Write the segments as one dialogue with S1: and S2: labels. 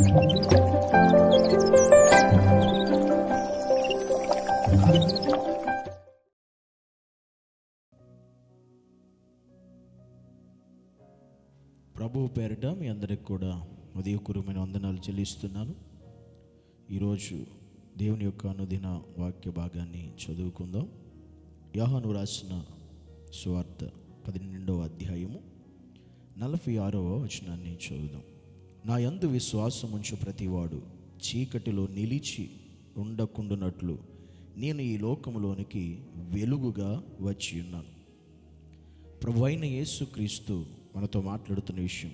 S1: ప్రభువు పేరిట మీ అందరికి కూడా ఉదయకూరమైన వందనాలు చెల్లిస్తున్నాను. ఈరోజు దేవుని యొక్క అనుదిన వాక్య భాగాన్ని చదువుకుందాం. యాహాను రాసిన సువార్త పన్నెండవ అధ్యాయము నలభై ఆరవ వచనాన్ని చదువుదాం. నా యందు విశ్వాసముంచు ప్రతివాడు. చీకటిలో నిలిచి ఉండకుండునట్లు నేను ఈ లోకంలోనికి వెలుగుగా వచ్చి ఉన్నాను. ప్రభు అయిన యేసుక్రీస్తు మనతో మాట్లాడుతున్న విషయం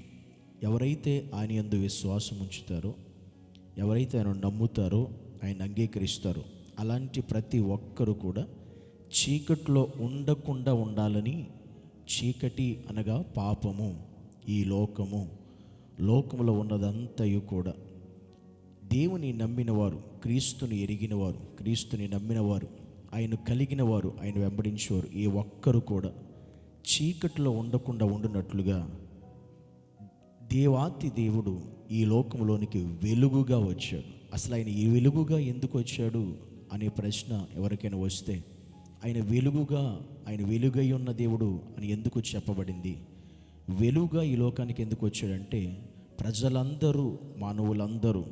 S1: ఎవరైతే ఆయన ఎందు విశ్వాసం ఉంచుతారో ఎవరైతే ఆయన నమ్ముతారో ఆయన అంగీకరిస్తారో అలాంటి ప్రతి ఒక్కరు కూడా చీకట్లో ఉండకుండా ఉండాలని చీకటి అనగా పాపము ఈ లోకము. లోకంలో ఉన్నదంతయు కూడా. దేవుని నమ్మినవారు క్రీస్తుని ఎరిగినవారు క్రీస్తుని నమ్మినవారు ఆయన కలిగిన వారు ఆయన వెంబడించేవారు ఏ ఒక్కరు కూడా చీకట్లో ఉండకుండా ఉండునట్లుగా దేవాతి దేవుడు ఈ లోకంలోనికి వెలుగుగా వచ్చాడు. అసలు ఆయన ఈ వెలుగుగా ఎందుకు వచ్చాడు అనే ప్రశ్న ఎవరికైనా వస్తే ఆయన వెలుగుగా ఆయన వెలుగై ఉన్న దేవుడు అని ఎందుకు చెప్పబడింది? వెలుగుగా ఈ లోకానికి ఎందుకు వచ్చాడంటే ప్రజలందరూ మానవులందరూ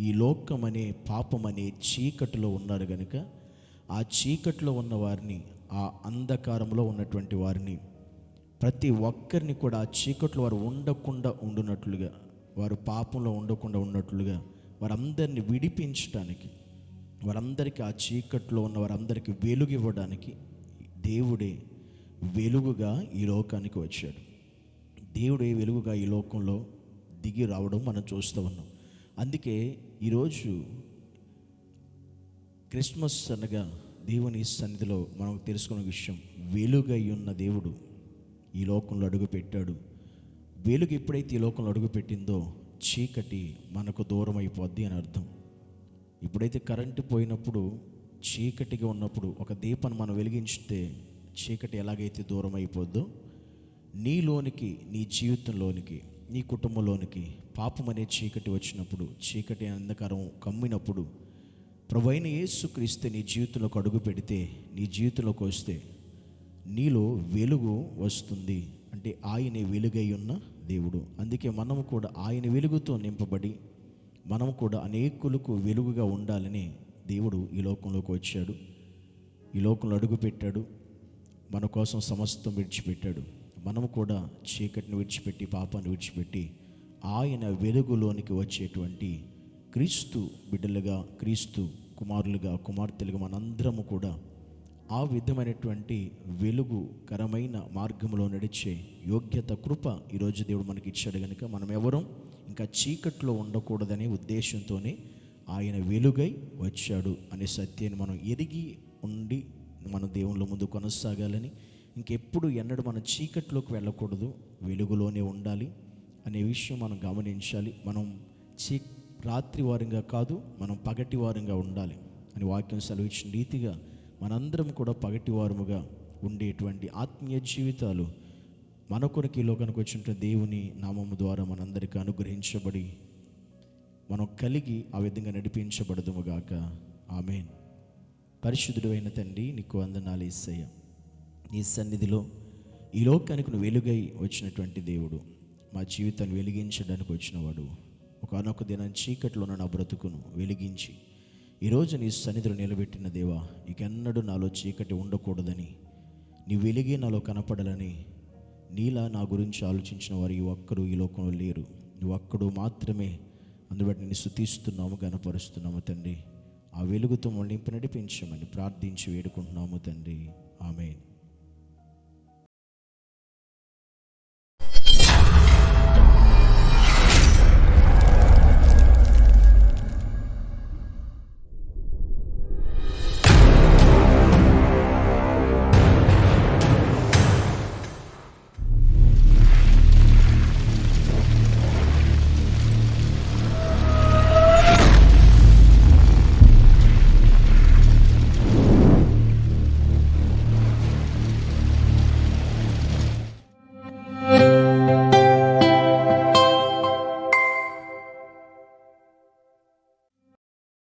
S1: ఈ లోకం అనే పాపం అనే చీకటిలో ఉన్నారు కనుక ఆ చీకటిలో ఉన్న వారిని ఆ అంధకారంలో ఉన్నటువంటి వారిని ప్రతి ఒక్కరిని కూడా ఆ చీకట్లో వారు ఉండకుండా ఉండునట్లుగా వారు పాపంలో ఉండకుండా ఉన్నట్లుగా వారందరిని విడిపించడానికి వారందరికీ ఆ చీకట్లో ఉన్న వారందరికీ వెలుగు ఇవ్వడానికి దేవుడే వెలుగుగా ఈ లోకానికి వచ్చాడు. దేవుడే వెలుగుగా ఈ లోకంలో దిగి రావడం మనం చూస్తూ ఉన్నాం. అందుకే ఈరోజు క్రిస్మస్ అనగా దేవుని సన్నిధిలో మనం తెలుసుకున్న విషయం వెలుగై ఉన్న దేవుడు ఈ లోకంలో అడుగుపెట్టాడు. వెలుగు ఎప్పుడైతే ఈ లోకంలో అడుగు పెట్టిందో చీకటి మనకు దూరం అయిపోద్ది అని అర్థం. ఇప్పుడైతే కరెంటు పోయినప్పుడు చీకటిగా ఉన్నప్పుడు ఒక దీపాన్ని మనం వెలిగించితే చీకటి ఎలాగైతే దూరం అయిపోద్దో నీలోనికి నీ జీవితంలోనికి నీ కుటుంబంలోనికి పాపం అనే చీకటి వచ్చినప్పుడు చీకటి అంధకారం కమ్మినప్పుడు ప్రభైన యేసుక్రీస్తు నీ జీవితంలోకి అడుగు పెడితే నీ జీవితంలోకి వస్తే నీలో వెలుగు వస్తుంది. అంటే ఆయనే వెలుగై ఉన్న దేవుడు. అందుకే మనం కూడా ఆయన వెలుగుతో నింపబడి మనం కూడా అనేకులకు వెలుగుగా ఉండాలని దేవుడు ఈ లోకంలోకి వచ్చాడు. ఈ లోకంలో అడుగు పెట్టాడు. మన కోసం సమస్తం విడిచిపెట్టాడు. మనము కూడా చీకటిని విడిచిపెట్టి పాపాన్ని విడిచిపెట్టి ఆయన వెలుగులోనికి వచ్చేటువంటి క్రీస్తు బిడ్డలుగా క్రీస్తు కుమారులుగా కుమార్తెలుగా మనందరము కూడా ఆ విధమైనటువంటి వెలుగుకరమైన మార్గంలో నడిచే యోగ్యత కృప ఈరోజు దేవుడు మనకి ఇచ్చాడు కనుక మనం ఎవరం ఇంకా చీకట్లో ఉండకూడదనే ఉద్దేశంతోనే ఆయన వెలుగై వచ్చాడు అనే సత్యాన్ని మనం ఎరిగి ఉండి మన దేవుళ్ళ ముందు కొనసాగాలని ఇంకెప్పుడు ఎన్నడూ మనం చీకట్లోకి వెళ్ళకూడదు వెలుగులోనే ఉండాలి అనే విషయం మనం గమనించాలి. మనం చీ రాత్రి వారంగా కాదు మనం పగటి వారంగా ఉండాలి అని వాక్యం సెలవిచ్చిన రీతిగా మనందరం కూడా పగటివారముగా ఉండేటువంటి ఆత్మీయ జీవితాలు మన కొరకు ఈ లోకానికి వచ్చిన దేవుని నామము ద్వారా మనందరికీ అనుగ్రహించబడి మనం కలిగి ఆ విధంగా నడిపించబడదుముగాక ఆమెన్. పరిశుద్ధుడు అయిన తండ్రి నీకు వందనాలు ఇస్తాయా నీ సన్నిధిలో ఈ లోకానికి నువ్వు వెలుగై వచ్చినటువంటి దేవుడు. మా జీవితాన్ని వెలిగించడానికి వచ్చినవాడు. ఒకనొక దినం చీకట్లో ఉన్న నా బ్రతుకును వెలిగించి ఈరోజు నీ సన్నిధిలో నిలబెట్టిన దేవా ఇకెన్నడూ నాలో చీకటి ఉండకూడదని నీ వెలిగే నాలో కనపడాలని నీలా నా గురించి ఆలోచించిన వారు ఈ ఒక్కరు ఈ లోకంలో లేరు. నువ్వు ఒక్కడు మాత్రమే అందుబట్టి నేను స్థుతిస్తున్నాము గనపరుస్తున్నాము తండ్రి. ఆ వెలుగుతో మళ్ళీ నడిపించమని ప్రార్థించి వేడుకుంటున్నాము తండ్రి. ఆమె